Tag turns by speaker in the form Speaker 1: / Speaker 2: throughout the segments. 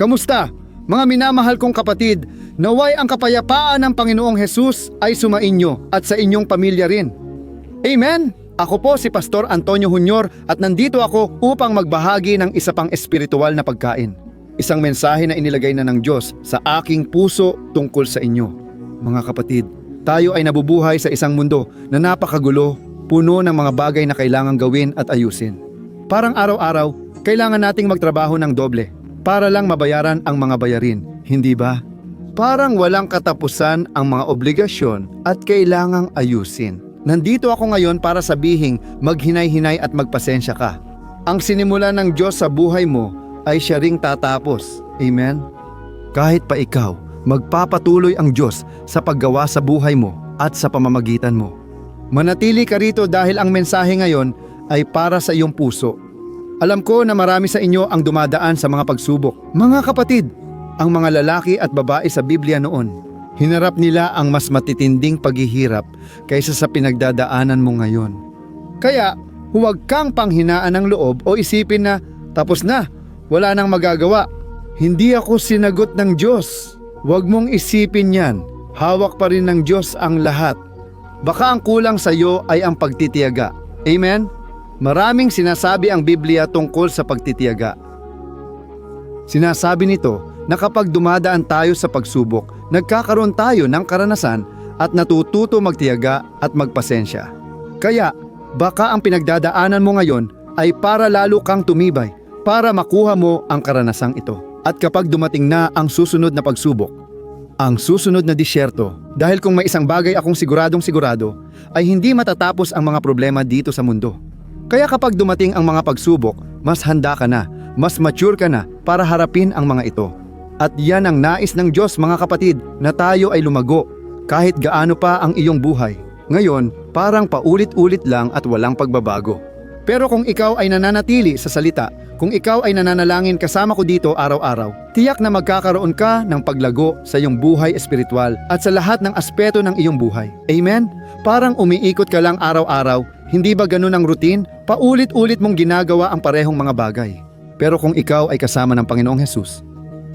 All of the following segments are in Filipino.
Speaker 1: Kamusta? Mga minamahal kong kapatid, naway ang kapayapaan ng Panginoong Hesus ay sumainyo at sa inyong pamilya rin. Amen! Ako po si Pastor Antonio Junior at nandito ako upang magbahagi ng isa pang espiritual na pagkain. Isang mensahe na inilagay na ng Diyos sa aking puso tungkol sa inyo. Mga kapatid, tayo ay nabubuhay sa isang mundo na napakagulo, puno ng mga bagay na kailangang gawin at ayusin. Parang araw-araw, kailangan nating magtrabaho ng doble para lang mabayaran ang mga bayarin, hindi ba? Parang walang katapusan ang mga obligasyon at kailangang ayusin. Nandito ako ngayon para sabihing maghinay-hinay at magpasensya ka. Ang sinimula ng Diyos sa buhay mo ay siya ring tatapos. Amen? Kahit pa ikaw, magpapatuloy ang Diyos sa paggawa sa buhay mo at sa pamamagitan mo. Manatili ka rito dahil ang mensahe ngayon ay para sa iyong puso. Alam ko na marami sa inyo ang dumadaan sa mga pagsubok. Mga kapatid, ang mga lalaki at babae sa Biblia noon, hinarap nila ang mas matitinding paghihirap kaysa sa pinagdadaanan mo ngayon. Kaya, huwag kang panghinaan ng loob o isipin na tapos na, wala nang magagawa. Hindi ako sinagot ng Diyos. Huwag mong isipin yan. Hawak pa rin ng Diyos ang lahat. Baka ang kulang sa iyo ay ang pagtitiyaga. Amen? Maraming sinasabi ang Biblia tungkol sa pagtitiyaga. Sinasabi nito na kapag dumadaan tayo sa pagsubok, nagkakaroon tayo ng karanasan at natututo magtiyaga at magpasensya. Kaya, baka ang pinagdadaanan mo ngayon ay para lalo kang tumibay para makuha mo ang karanasang ito. At kapag dumating na ang susunod na pagsubok, ang susunod na disyerto, dahil kung may isang bagay akong siguradong sigurado, ay hindi matatapos ang mga problema dito sa mundo. Kaya kapag dumating ang mga pagsubok, mas handa ka na, mas mature ka na para harapin ang mga ito. At yan ang nais ng Diyos mga kapatid na tayo ay lumago kahit gaano pa ang iyong buhay. Ngayon, parang paulit-ulit lang at walang pagbabago. Pero kung ikaw ay nananatili sa salita, kung ikaw ay nananalangin kasama ko dito araw-araw, tiyak na magkakaroon ka ng paglago sa iyong buhay espiritual at sa lahat ng aspeto ng iyong buhay. Amen? Parang umiikot ka lang araw-araw, hindi ba ganun ang routine? Paulit-ulit mong ginagawa ang parehong mga bagay. Pero kung ikaw ay kasama ng Panginoong Hesus,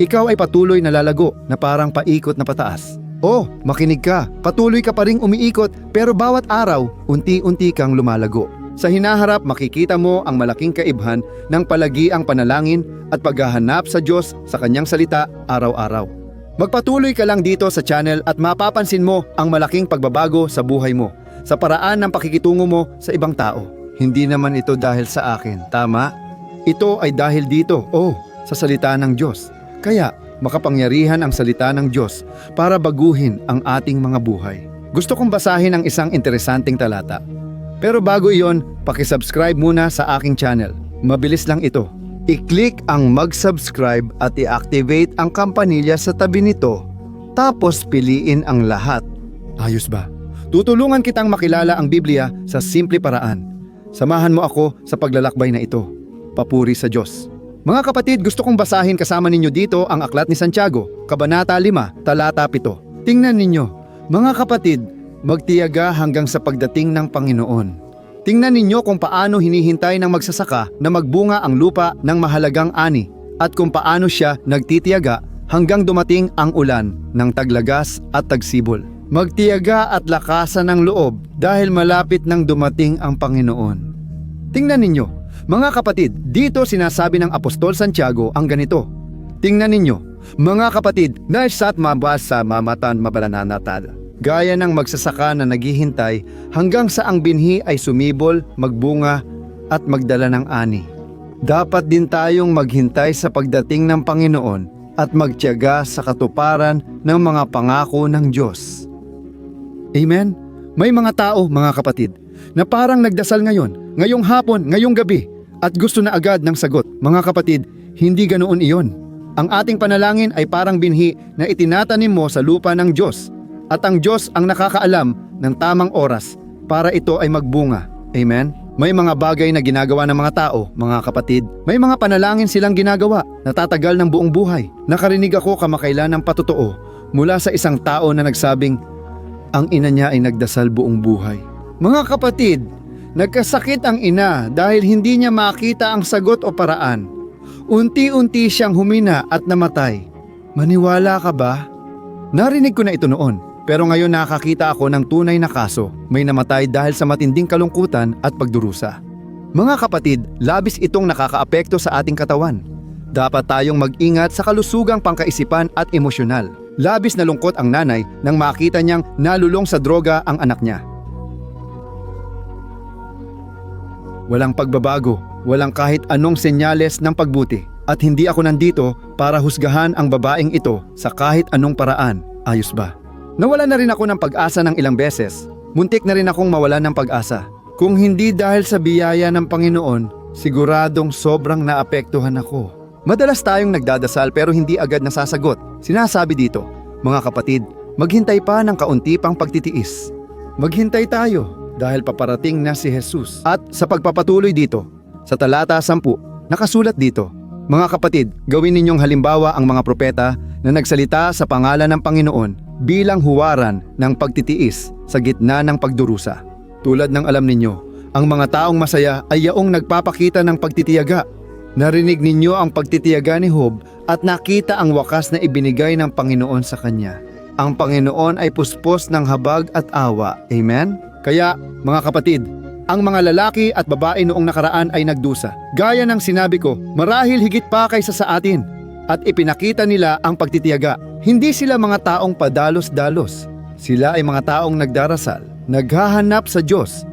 Speaker 1: ikaw ay patuloy na lalago na parang paikot na pataas. Oh, makinig ka. Patuloy ka pa ring umiikot pero bawat araw, unti-unti kang lumalago. Sa hinaharap, makikita mo ang malaking kaibhan ng palagiang panalangin at paghahanap sa Diyos sa kanyang salita araw-araw. Magpatuloy ka lang dito sa channel at mapapansin mo ang malaking pagbabago sa buhay mo, sa paraan ng pakikitungo mo sa ibang tao. Hindi naman ito dahil sa akin, tama? Ito ay dahil dito, oh, sa salita ng Diyos. Kaya, makapangyarihan ang salita ng Diyos para baguhin ang ating mga buhay. Gusto kong basahin ang isang interesanting talata. Pero bago iyon, pakisubscribe muna sa aking channel. Mabilis lang ito. I-click ang mag-subscribe at i-activate ang kampanilya sa tabi nito. Tapos piliin ang lahat. Ayos ba? Tutulungan kitang makilala ang Biblia sa simple paraan. Samahan mo ako sa paglalakbay na ito. Papuri sa Diyos. Mga kapatid, gusto kong basahin kasama ninyo dito ang Aklat ni Santiago, Kabanata 5, Talata 7. Tingnan ninyo, mga kapatid, magtiyaga hanggang sa pagdating ng Panginoon. Tingnan ninyo kung paano hinihintay ng magsasaka na magbunga ang lupa ng mahalagang ani at kung paano siya nagtitiyaga hanggang dumating ang ulan ng taglagas at tagsibol. Magtiyaga at lakasan ng loob dahil malapit nang dumating ang Panginoon. Tingnan ninyo, mga kapatid, dito sinasabi ng Apostol Santiago ang ganito. Tingnan ninyo, mga kapatid, naisat mabas sa mamatan mabalananatal. Gaya ng magsasaka na naghihintay hanggang sa ang binhi ay sumibol, magbunga at magdala ng ani. Dapat din tayong maghintay sa pagdating ng Panginoon at magtiyaga sa katuparan ng mga pangako ng Diyos. Amen? May mga tao, mga kapatid, na parang nagdasal ngayon, ngayong hapon, ngayong gabi, at gusto na agad ng sagot. Mga kapatid, hindi ganoon iyon. Ang ating panalangin ay parang binhi na itinatanim mo sa lupa ng Diyos. At ang Diyos ang nakakaalam ng tamang oras para ito ay magbunga. Amen? May mga bagay na ginagawa ng mga tao, mga kapatid. May mga panalangin silang ginagawa na tatagal ng buong buhay. Nakarinig ako kamakailan ng patotoo mula sa isang tao na nagsabing, ang ina niya ay nagdasal buong buhay. Mga kapatid, nagkasakit ang ina dahil hindi niya makita ang sagot o paraan. unti-unti siyang humina at namatay. Maniwala ka ba? Narinig ko na ito noon, pero ngayon nakakita ako ng tunay na kaso. May namatay dahil sa matinding kalungkutan at pagdurusa. Mga kapatid, labis itong nakakaapekto sa ating katawan. Dapat tayong mag-ingat sa kalusugang pangkaisipan at emosyonal. Labis na lungkot ang nanay nang makita niyang nalulong sa droga ang anak niya. Walang pagbabago, walang kahit anong senyales ng pagbuti. At hindi ako nandito para husgahan ang babaeng ito sa kahit anong paraan. Ayos ba? Nawala na rin ako ng pag-asa ng ilang beses. Muntik na rin akong mawala ng pag-asa. Kung hindi dahil sa biyaya ng Panginoon, siguradong sobrang naapektuhan ako. Madalas tayong nagdadasal pero hindi agad nasasagot. Sinasabi dito, mga kapatid, maghintay pa ng kaunti pang pagtitiis. Maghintay tayo dahil paparating na si Jesus. At sa pagpapatuloy dito, sa talata 10, nakasulat dito, Mga kapatid, gawin ninyong halimbawa ang mga propeta na nagsalita sa pangalan ng Panginoon bilang huwaran ng pagtitiis sa gitna ng pagdurusa. Tulad ng alam ninyo, ang mga taong masaya ay yaong nagpapakita ng pagtitiyaga. Narinig ninyo ang pagtitiyaga ni Job at nakita ang wakas na ibinigay ng Panginoon sa kanya. Ang Panginoon ay puspos ng habag at awa. Amen? Kaya, mga kapatid, ang mga lalaki at babae noong nakaraan ay nagdusa. Gaya ng sinabi ko, marahil higit pa kaysa sa atin. At ipinakita nila ang pagtitiyaga. Hindi sila mga taong padalos-dalos. Sila ay mga taong nagdarasal, naghahanap sa Diyos.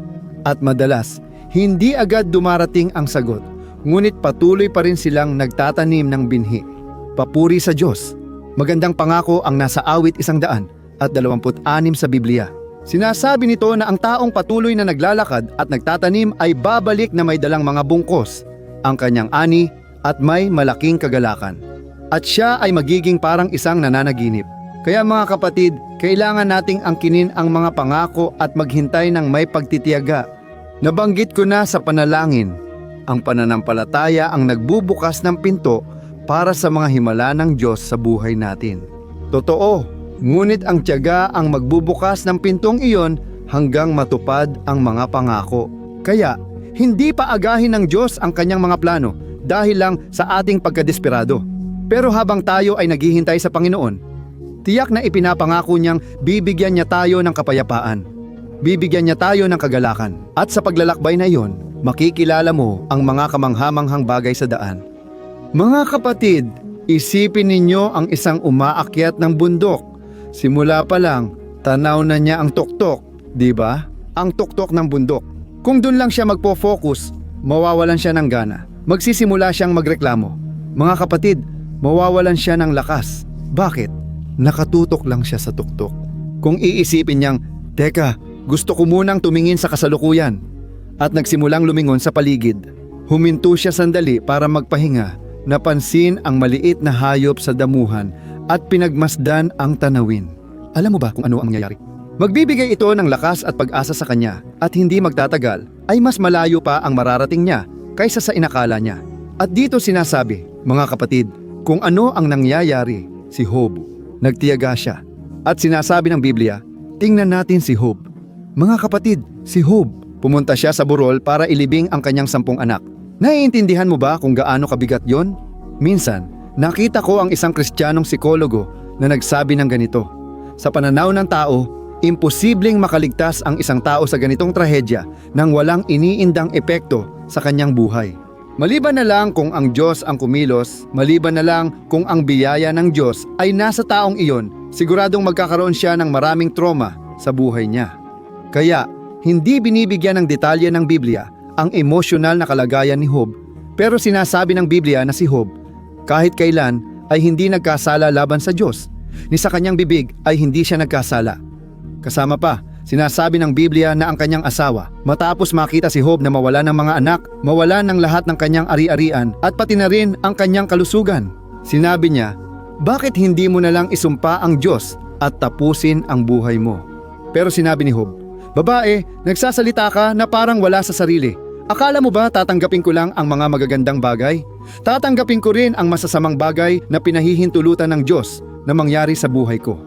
Speaker 1: At madalas, hindi agad dumarating ang sagot. Ngunit patuloy pa rin silang nagtatanim ng binhi. Papuri sa Diyos. Magandang pangako ang nasa awit isang daan at dalawamput anim sa Biblia. Sinasabi nito na ang taong patuloy na naglalakad at nagtatanim ay babalik na may dalang mga bungkos, ang kanyang ani at may malaking kagalakan. At siya ay magiging parang isang nananaginip. Kaya mga kapatid, kailangan nating angkinin ang mga pangako at maghintay ng may pagtitiyaga. Nabanggit ko na sa panalangin, ang pananampalataya ang nagbubukas ng pinto para sa mga himala ng Diyos sa buhay natin. Totoo, Ngunit ang tiyaga ang magbubukas ng pintong iyon hanggang matupad ang mga pangako. Kaya, hindi pa agahin ng Diyos ang kanyang mga plano dahil lang sa ating pagkadesperado. Pero habang tayo ay naghihintay sa Panginoon, tiyak na ipinapangako niyang bibigyan niya tayo ng kapayapaan. Bibigyan niya tayo ng kagalakan. At sa paglalakbay na iyon, makikilala mo ang mga kamanghamanghang bagay sa daan. Mga kapatid, isipin ninyo ang isang umaakyat ng bundok Simula pa lang, tanaw na niya ang tuktok, di ba? Ang tuktok ng bundok. Kung doon lang siya magpo-focus, mawawalan siya ng gana. Magsisimula siyang magreklamo. Mga kapatid, mawawalan siya ng lakas. Bakit? Nakatutok lang siya sa tuktok. Kung iisipin niyang, Teka, gusto ko munang tumingin sa kasalukuyan. At nagsimulang lumingon sa paligid. Huminto siya sandali para magpahinga. Napansin ang maliit na hayop sa damuhan at pinagmasdan ang tanawin. Alam mo ba kung ano ang nangyayari? Magbibigay ito ng lakas at pag-asa sa kanya at hindi magtatagal ay mas malayo pa ang mararating niya kaysa sa inakala niya. At dito sinasabi, mga kapatid, kung ano ang nangyayari si Job. Nagtiyaga siya. At sinasabi ng Biblia, tingnan natin si Job. Mga kapatid, si Job, pumunta siya sa burol para ilibing ang kanyang sampung anak. Naiintindihan mo ba kung gaano kabigat yon? Minsan, Nakita ko ang isang kristyanong psikologo na nagsabi ng ganito, Sa pananaw ng tao, imposibleng makaligtas ang isang tao sa ganitong trahedya nang walang iniindang epekto sa kanyang buhay. Maliban na lang kung ang Diyos ang kumilos, maliban na lang kung ang biyaya ng Diyos ay nasa taong iyon, siguradong magkakaroon siya ng maraming trauma sa buhay niya. Kaya, hindi binibigyan ng detalye ng Biblia ang emosyonal na kalagayan ni Job, pero sinasabi ng Biblia na si Job kahit kailan ay hindi nagkasala laban sa Diyos, ni sa kanyang bibig ay hindi siya nagkasala. Kasama pa, sinasabi ng Biblia na ang kanyang asawa, matapos makita si Job na mawala ng mga anak, mawala ng lahat ng kanyang ari-arian at pati na rin ang kanyang kalusugan. Sinabi niya, bakit hindi mo na lang isumpa ang Diyos at tapusin ang buhay mo? Pero sinabi ni Job, Babae, nagsasalita ka na parang wala sa sarili. Akala mo ba tatanggapin ko lang ang mga magagandang bagay? Tatanggapin ko rin ang masasamang bagay na pinahihintulutan ng Diyos na mangyari sa buhay ko.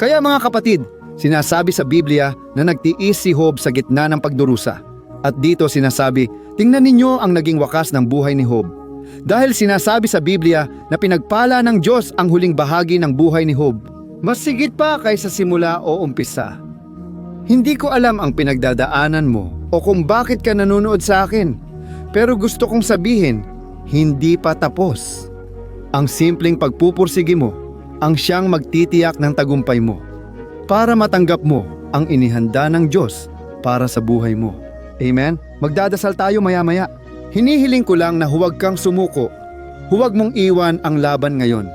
Speaker 1: Kaya mga kapatid, sinasabi sa Biblia na nagtiis si Job sa gitna ng pagdurusa. At dito sinasabi, tingnan ninyo ang naging wakas ng buhay ni Job. Dahil sinasabi sa Biblia na pinagpala ng Diyos ang huling bahagi ng buhay ni Job. Mas sigit pa kaysa simula o umpisa. Hindi ko alam ang pinagdadaanan mo o kung bakit ka nanonood sa akin. Pero gusto kong sabihin, hindi pa tapos. Ang simpleng pagpupursige mo ang siyang magtitiyak ng tagumpay mo para matanggap mo ang inihanda ng Diyos para sa buhay mo. Amen? Magdadasal tayo maya-maya. Hinihiling ko lang na huwag kang sumuko. Huwag mong iwan ang laban ngayon.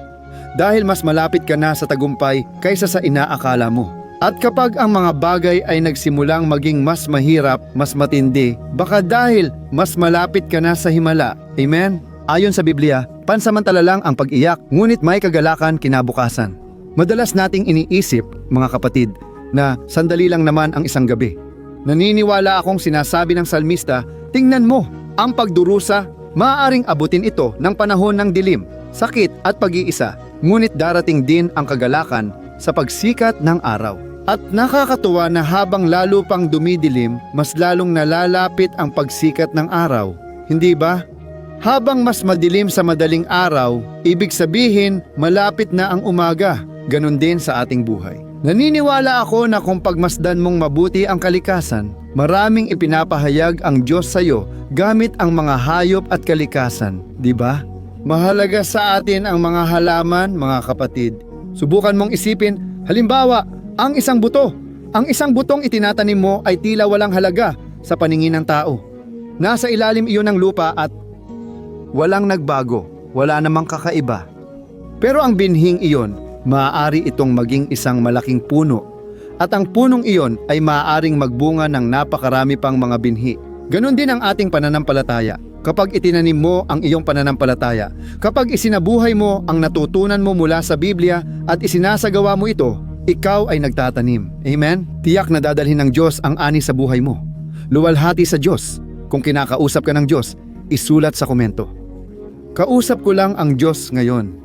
Speaker 1: Dahil mas malapit ka na sa tagumpay kaysa sa inaakala mo. At kapag ang mga bagay ay nagsimulang maging mas mahirap, mas matindi, baka dahil mas malapit ka na sa himala. Amen? Ayon sa Biblia, pansamantala lang ang pag-iyak, ngunit may kagalakan kinabukasan. Madalas nating iniisip, mga kapatid, na sandali lang naman ang isang gabi. Naniniwala akong sinasabi ng salmista, tingnan mo, ang pagdurusa, maaaring abutin ito ng panahon ng dilim, sakit at pag-iisa, ngunit darating din ang kagalakan sa pagsikat ng araw. At nakakatuwa na habang lalo pang dumidilim, mas lalong nalalapit ang pagsikat ng araw. Hindi ba? Habang mas madilim sa madaling araw, ibig sabihin malapit na ang umaga. Ganon din sa ating buhay. Naniniwala ako na kung pagmasdan mong mabuti ang kalikasan, maraming ipinapahayag ang Diyos sa iyo gamit ang mga hayop at kalikasan, di ba? Mahalaga sa atin ang mga halaman, mga kapatid. Subukan mong isipin, halimbawa, ang isang buto. Ang isang butong itinatanim mo ay tila walang halaga sa paningin ng tao. Nasa ilalim iyon ng lupa at walang nagbago, wala namang kakaiba. Pero ang binhing iyon, maaari itong maging isang malaking puno. At ang punong iyon ay maaaring magbunga ng napakarami pang mga binhi. Ganon din ang ating pananampalataya. Kapag itinanim mo ang iyong pananampalataya, kapag isinabuhay mo ang natutunan mo mula sa Biblia at isinasagawa mo ito, ikaw ay nagtatanim. Amen? Tiyak na dadalhin ng Diyos ang ani sa buhay mo. Luwalhati sa Diyos. Kung kinakausap ka ng Diyos, isulat sa komento. Kausap ko lang ang Diyos ngayon.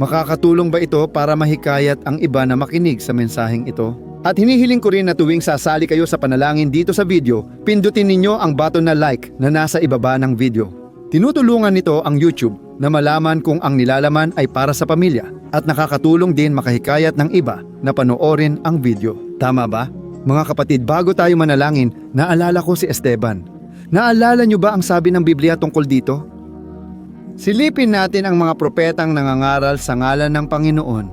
Speaker 1: Makakatulong ba ito para mahikayat ang iba na makinig sa mensaheng ito? At hinihiling ko rin na tuwing sasali kayo sa panalangin dito sa video, pindutin ninyo ang button na like na nasa ibaba ng video. Tinutulungan nito ang YouTube na malaman kung ang nilalaman ay para sa pamilya at nakakatulong din makahikayat ng iba na panoorin ang video. Tama ba? Mga kapatid, bago tayo manalangin, naalala ko si Esteban. Naalala niyo ba ang sabi ng Biblia tungkol dito? Silipin natin ang mga propetang nangangaral sa ngalan ng Panginoon.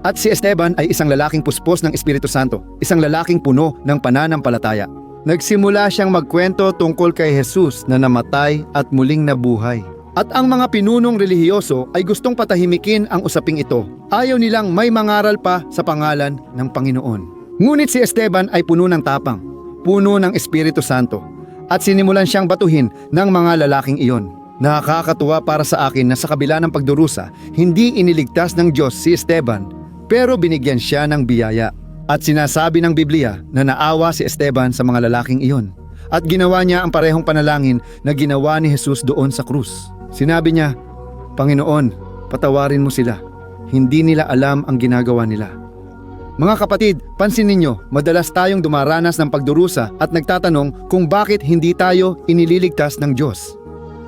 Speaker 1: At si Esteban ay isang lalaking puspos ng Espiritu Santo, isang lalaking puno ng pananampalataya. Nagsimula siyang magkwento tungkol kay Jesus na namatay at muling nabuhay. At ang mga pinunong relihiyoso ay gustong patahimikin ang usaping ito. Ayaw nilang may mangaral pa sa pangalan ng Panginoon. Ngunit si Esteban ay puno ng tapang, puno ng Espiritu Santo, at sinimulan siyang batuhin ng mga lalaking iyon. Nakakatuwa para sa akin na sa kabila ng pagdurusa, hindi iniligtas ng Diyos si Esteban, pero binigyan siya ng biyaya. At sinasabi ng Biblia na naawa si Esteban sa mga lalaking iyon. At ginawa niya ang parehong panalangin na ginawa ni Jesus doon sa krus. Sinabi niya, Panginoon, patawarin mo sila. Hindi nila alam ang ginagawa nila. Mga kapatid, pansin ninyo, madalas tayong dumaranas ng pagdurusa at nagtatanong kung bakit hindi tayo inililigtas ng Diyos.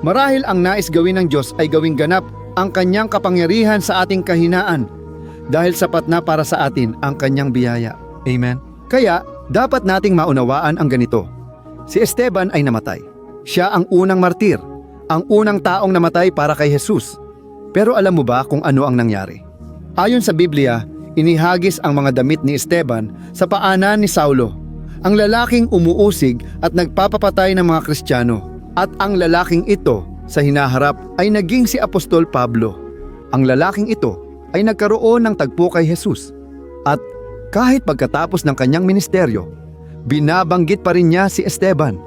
Speaker 1: Marahil ang nais gawin ng Diyos ay gawing ganap ang kanyang kapangyarihan sa ating kahinaan dahil sapat na para sa atin ang kanyang biyaya. Amen? Kaya, dapat nating maunawaan ang ganito. Si Esteban ay namatay. Siya ang unang martir, ang unang taong namatay para kay Jesus. Pero alam mo ba kung ano ang nangyari? Ayon sa Biblia, inihagis ang mga damit ni Esteban sa paanan ni Saulo, ang lalaking umuusig at nagpapapatay ng mga Kristiyano. At ang lalaking ito sa hinaharap ay naging si Apostol Pablo. Ang lalaking ito ay nagkaroon ng tagpo kay Jesus. At kahit pagkatapos ng kanyang ministeryo, binabanggit pa rin niya si Esteban.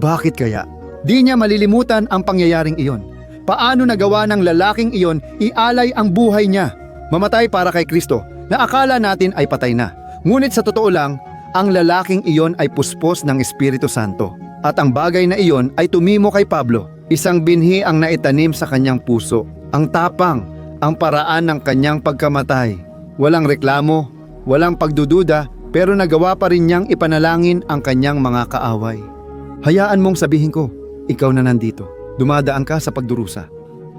Speaker 1: Bakit kaya? Di niya malilimutan ang pangyayaring iyon. Paano nagawa ng lalaking iyon ialay ang buhay niya? Mamatay para kay Kristo na akala natin ay patay na. Ngunit sa totoo lang, ang lalaking iyon ay puspos ng Espiritu Santo. At ang bagay na iyon ay tumimo kay Pablo. Isang binhi ang naitanim sa kanyang puso. Ang tapang, ang paraan ng kanyang pagkamatay. Walang reklamo, walang pagdududa, pero nagawa pa rin niyang ipanalangin ang kanyang mga kaaway. Hayaan mong sabihin ko, ikaw na nandito. Dumadaan ka sa pagdurusa.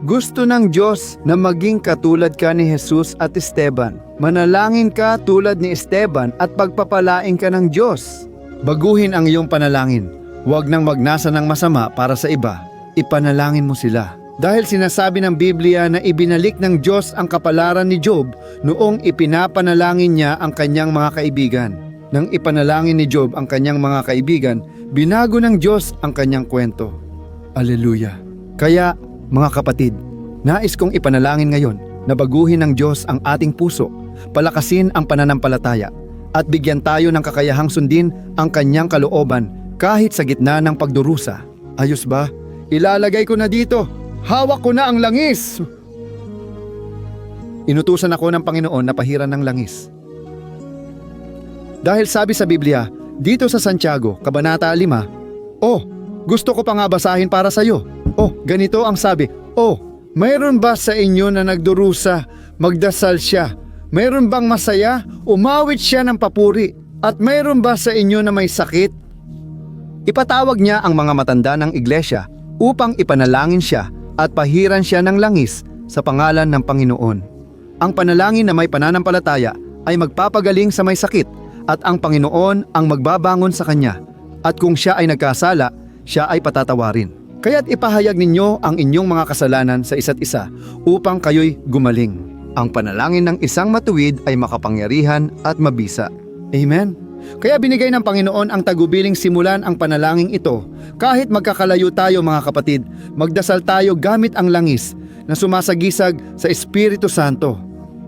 Speaker 1: Gusto ng Diyos na maging katulad ka ni Jesus at Esteban. Manalangin ka tulad ni Esteban at pagpapalain ka ng Diyos. Baguhin ang iyong panalangin. Huwag nang magnasa ng masama para sa iba. Ipanalangin mo sila. Dahil sinasabi ng Biblia na ibinalik ng Diyos ang kapalaran ni Job noong ipinapanalangin niya ang kanyang mga kaibigan. Nang ipanalangin ni Job ang kanyang mga kaibigan, binago ng Diyos ang kanyang kwento. Aleluya. Kaya, mga kapatid, nais kong ipanalangin ngayon na baguhin ng Diyos ang ating puso, palakasin ang pananampalataya, at bigyan tayo ng kakayahang sundin ang kanyang kalooban kahit sa gitna ng pagdurusa. Ayos ba? Ilalagay ko na dito. Hawak ko na ang langis. Inutusan ako ng Panginoon na pahiran ng langis. Dahil sabi sa Biblia, dito sa Santiago, Kabanata 5, Oh, gusto ko pa nga basahin para sa iyo. Oh, ganito ang sabi, Oh, mayroon ba sa inyo na nagdurusa, magdasal siya? Mayroon bang masaya, umawit siya ng papuri? At mayroon ba sa inyo na may sakit? Ipatawag niya ang mga matanda ng iglesia upang ipanalangin siya at pahiran siya ng langis sa pangalan ng Panginoon. Ang panalangin na may pananampalataya ay magpapagaling sa may sakit at ang Panginoon ang magbabangon sa kanya. At kung siya ay nagkasala, siya ay patatawarin. Kaya't ipahayag ninyo ang inyong mga kasalanan sa isa't isa upang kayo'y gumaling. Ang panalangin ng isang matuwid ay makapangyarihan at mabisa. Amen? Kaya binigay ng Panginoon ang tagubiling simulan ang panalangin ito. Kahit magkakalayo tayo mga kapatid, magdasal tayo gamit ang langis na sumasagisag sa Espiritu Santo.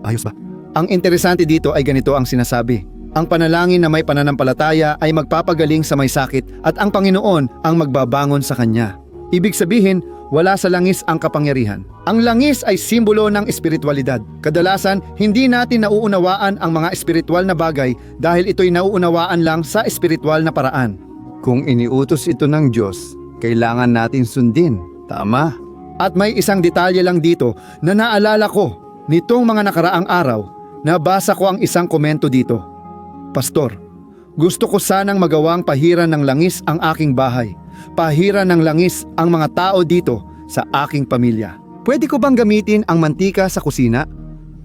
Speaker 1: Ayos ba? Ang interesante dito ay ganito ang sinasabi. Ang panalangin na may pananampalataya ay magpapagaling sa may sakit at ang Panginoon ang magbabangon sa kanya. Ibig sabihin, wala sa langis ang kapangyarihan. Ang langis ay simbolo ng espiritualidad. Kadalasan, hindi natin nauunawaan ang mga espiritual na bagay dahil ito'y nauunawaan lang sa espiritual na paraan. Kung iniutos ito ng Diyos, kailangan natin sundin. Tama. At may isang detalye lang dito na naalala ko nitong mga nakaraang araw. Nabasa ko ang isang komento dito. Pastor, gusto ko sanang magawang pahiran ng langis ang aking bahay. Pahiran ng langis ang mga tao dito sa aking pamilya. Pwede ko bang gamitin ang mantika sa kusina?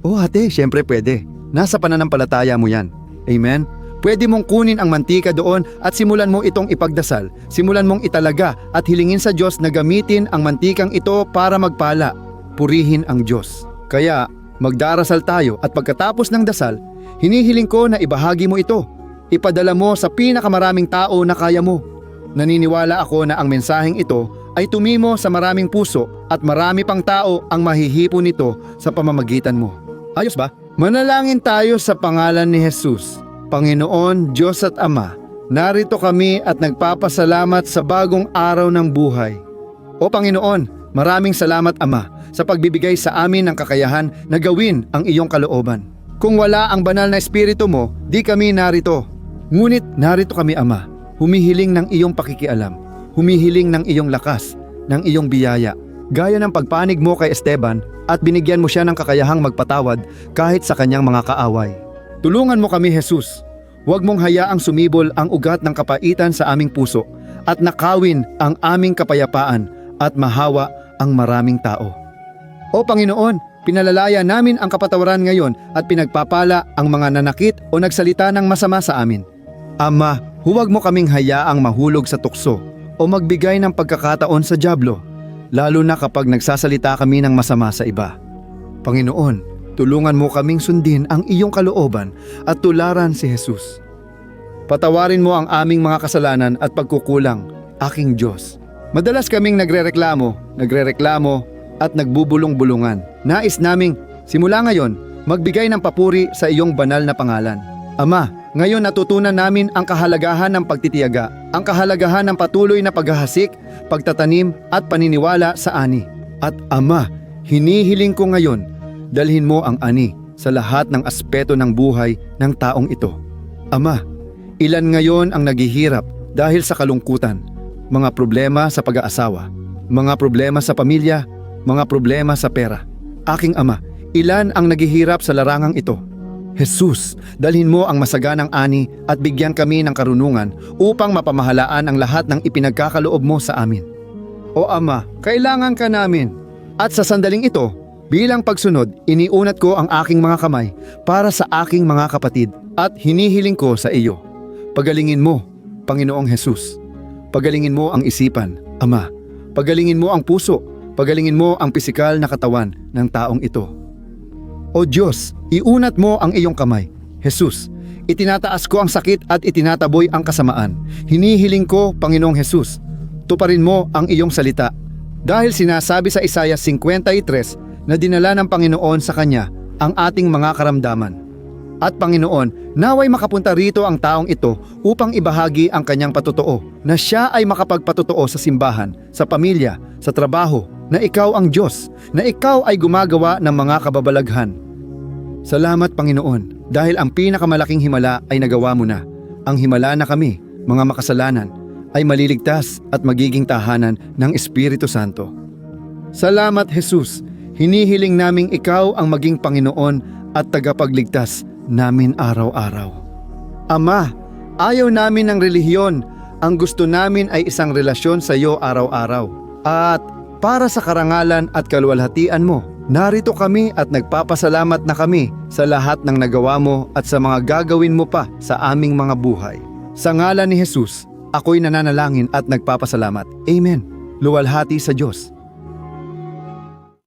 Speaker 1: Oh ate, syempre pwede. Nasa pananampalataya mo yan. Amen? Pwede mong kunin ang mantika doon at simulan mo itong ipagdasal. Simulan mong italaga at hilingin sa Diyos na gamitin ang mantikang ito para magpala. Purihin ang Diyos. Kaya, magdarasal tayo at pagkatapos ng dasal, hinihiling ko na ibahagi mo ito. Ipadala mo sa pinakamaraming tao na kaya mo. Naniniwala ako na ang mensaheng ito ay tumimo sa maraming puso at marami pang tao ang mahihipo nito sa pamamagitan mo. Ayos ba? Manalangin tayo sa pangalan ni Jesus. Panginoon, Diyos at Ama, narito kami at nagpapasalamat sa bagong araw ng buhay. O Panginoon, maraming salamat Ama sa pagbibigay sa amin ng kakayahan na gawin ang iyong kalooban. Kung wala ang banal na espiritu mo, di kami narito. Ngunit narito kami Ama, humihiling ng iyong pakikialam, humihiling ng iyong lakas, ng iyong biyaya, gaya ng pagpanig mo kay Esteban at binigyan mo siya ng kakayahang magpatawad kahit sa kanyang mga kaaway. Tulungan mo kami Jesus. Huwag mong hayaang sumibol ang ugat ng kapaitan sa aming puso at nakawin ang aming kapayapaan at mahawa ang maraming tao. O Panginoon, pinalalaya namin ang kapatawaran ngayon at pinagpapala ang mga nanakit o nagsalita ng masama sa amin. Ama, huwag mo kaming hayaang mahulog sa tukso o magbigay ng pagkakataon sa jablo, lalo na kapag nagsasalita kami ng masama sa iba. Panginoon, tulungan mo kaming sundin ang iyong kalooban at tularan si Jesus. Patawarin mo ang aming mga kasalanan at pagkukulang, aking Diyos. Madalas kaming nagrereklamo, nagrereklamo at nagbubulong-bulungan. Nais naming, simula ngayon, magbigay ng papuri sa iyong banal na pangalan. Ama, ngayon natutunan namin ang kahalagahan ng pagtitiyaga, ang kahalagahan ng patuloy na paghahasik, pagtatanim at paniniwala sa ani. At Ama, hinihiling ko ngayon, dalhin mo ang ani sa lahat ng aspeto ng buhay ng taong ito. Ama, ilan ngayon ang naghihirap dahil sa kalungkutan, mga problema sa pag-aasawa, mga problema sa pamilya, mga problema sa pera. Aking Ama, ilan ang naghihirap sa larangang ito? Jesus, dalhin mo ang masaganang ani at bigyan kami ng karunungan upang mapamahalaan ang lahat ng ipinagkakaloob mo sa amin. O Ama, kailangan ka namin. At sa sandaling ito, bilang pagsunod, iniunat ko ang aking mga kamay para sa aking mga kapatid at hinihiling ko sa iyo. Pagalingin mo, Panginoong Hesus. Pagalingin mo ang isipan, Ama. Pagalingin mo ang puso. Pagalingin mo ang pisikal na katawan ng taong ito. O Diyos, iunat mo ang iyong kamay. Jesus, itinataas ko ang sakit at itinataboy ang kasamaan. Hinihiling ko, Panginoong Jesus, tuparin mo ang iyong salita. Dahil sinasabi sa Isaiah 53 na dinala ng Panginoon sa kanya ang ating mga karamdaman. At Panginoon, naway makapunta rito ang taong ito upang ibahagi ang kanyang patotoo na siya ay makapagpatotoo sa simbahan, sa pamilya, sa trabaho, na ikaw ang Diyos, na ikaw ay gumagawa ng mga kababalaghan. Salamat Panginoon dahil ang pinakamalaking himala ay nagawa mo na. Ang himala na kami, mga makasalanan, ay maliligtas at magiging tahanan ng Espiritu Santo. Salamat Jesus, hinihiling naming ikaw ang maging Panginoon at tagapagligtas namin araw-araw. Ama, ayaw namin ng relihiyon. Ang gusto namin ay isang relasyon sa iyo araw-araw. At para sa karangalan at kaluwalhatian mo, narito kami at nagpapasalamat na kami sa lahat ng nagawa mo at sa mga gagawin mo pa sa aming mga buhay. Sa ngalan ni Jesus, ako'y nananalangin at nagpapasalamat. Amen. Luwalhati sa Diyos.